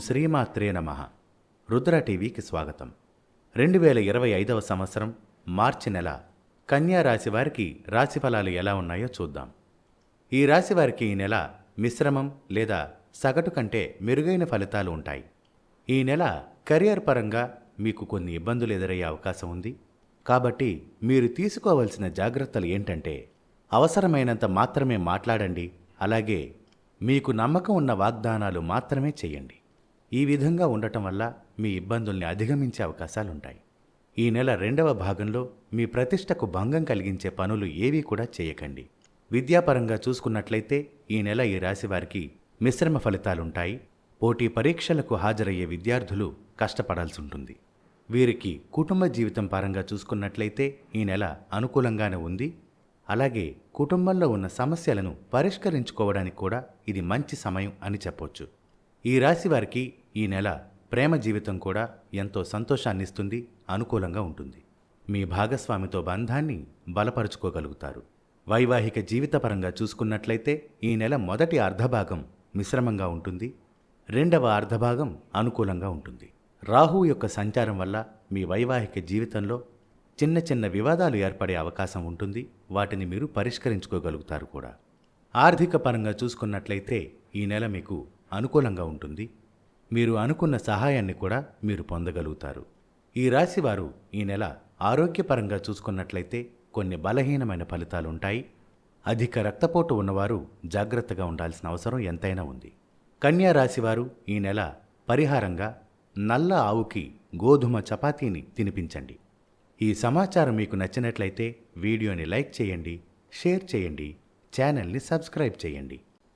శ్రీమాత్రే నమ. రుద్ర టీవీకి స్వాగతం. రెండు వేల ఇరవై ఐదవ సంవత్సరం మార్చి నెల. కన్యా రాశి వారికి రాశిఫలాలు ఎలా ఉన్నాయో చూద్దాం. ఈ రాశి వారికి ఈ నెల మిశ్రమం లేదా సగటు కంటే మెరుగైన ఫలితాలు ఉంటాయి. ఈ నెల కెరియర్ పరంగా మీకు కొన్ని ఇబ్బందులు ఎదురయ్యే అవకాశం ఉంది. కాబట్టి మీరు తీసుకోవలసిన జాగ్రత్తలు ఏంటంటే అవసరమైనంత మాత్రమే మాట్లాడండి. అలాగే మీకు నమ్మకం ఉన్న వాగ్దానాలు మాత్రమే చేయండి. ఈ విధంగా ఉండటం వల్ల మీ ఇబ్బందుల్ని అధిగమించే అవకాశాలుంటాయి. ఈ నెల రెండవ భాగంలో మీ ప్రతిష్టకు భంగం కలిగించే పనులు ఏవీ కూడా చేయకండి. విద్యాపరంగా చూసుకున్నట్లయితే ఈ నెల ఈ రాశి వారికి మిశ్రమ ఫలితాలుంటాయి. పోటీ పరీక్షలకు హాజరయ్యే విద్యార్థులు కష్టపడాల్సి ఉంటుంది వీరికి కుటుంబ జీవితం పరంగా చూసుకున్నట్లయితే ఈ నెల అనుకూలంగానే ఉంది. అలాగే కుటుంబంలో ఉన్న సమస్యలను పరిష్కరించుకోవడానికి కూడా ఇది మంచి సమయం అని చెప్పొచ్చు. ఈ రాశి వారికి ఈ నెల ప్రేమ జీవితం కూడా ఎంతో సంతోషాన్నిస్తుంది అనుకూలంగా ఉంటుంది. మీ భాగస్వామితో బంధాన్ని బలపరుచుకోగలుగుతారు. వైవాహిక జీవితపరంగా చూసుకున్నట్లయితే ఈ నెల మొదటి అర్ధభాగం మిశ్రమంగా ఉంటుంది. రెండవ అర్ధభాగం అనుకూలంగా ఉంటుంది. రాహు యొక్క సంచారం వల్ల మీ వైవాహిక జీవితంలో చిన్న చిన్న వివాదాలు ఏర్పడే అవకాశం ఉంటుంది. వాటిని మీరు పరిష్కరించుకోగలుగుతారు కూడా. ఆర్థిక పరంగా చూసుకున్నట్లయితే ఈ నెల మీకు అనుకూలంగా ఉంటుంది. మీరు అనుకున్న సహాయాన్ని కూడా మీరు పొందగలుగుతారు. ఈ రాశివారు ఈ నెల ఆరోగ్యపరంగా చూసుకున్నట్లయితే కొన్ని బలహీనమైన ఫలితాలు ఉంటాయి అధిక రక్తపోటు ఉన్నవారు జాగ్రత్తగా ఉండాల్సిన అవసరం ఎంతైనా ఉంది. కన్యా రాశివారు ఈ నెల పరిహారంగా నల్ల ఆవుకి గోధుమ చపాతీని తినిపించండి. ఈ సమాచారం మీకు నచ్చినట్లయితే వీడియోని లైక్ చేయండి షేర్ చేయండి ఛానల్ని సబ్స్క్రైబ్ చేయండి.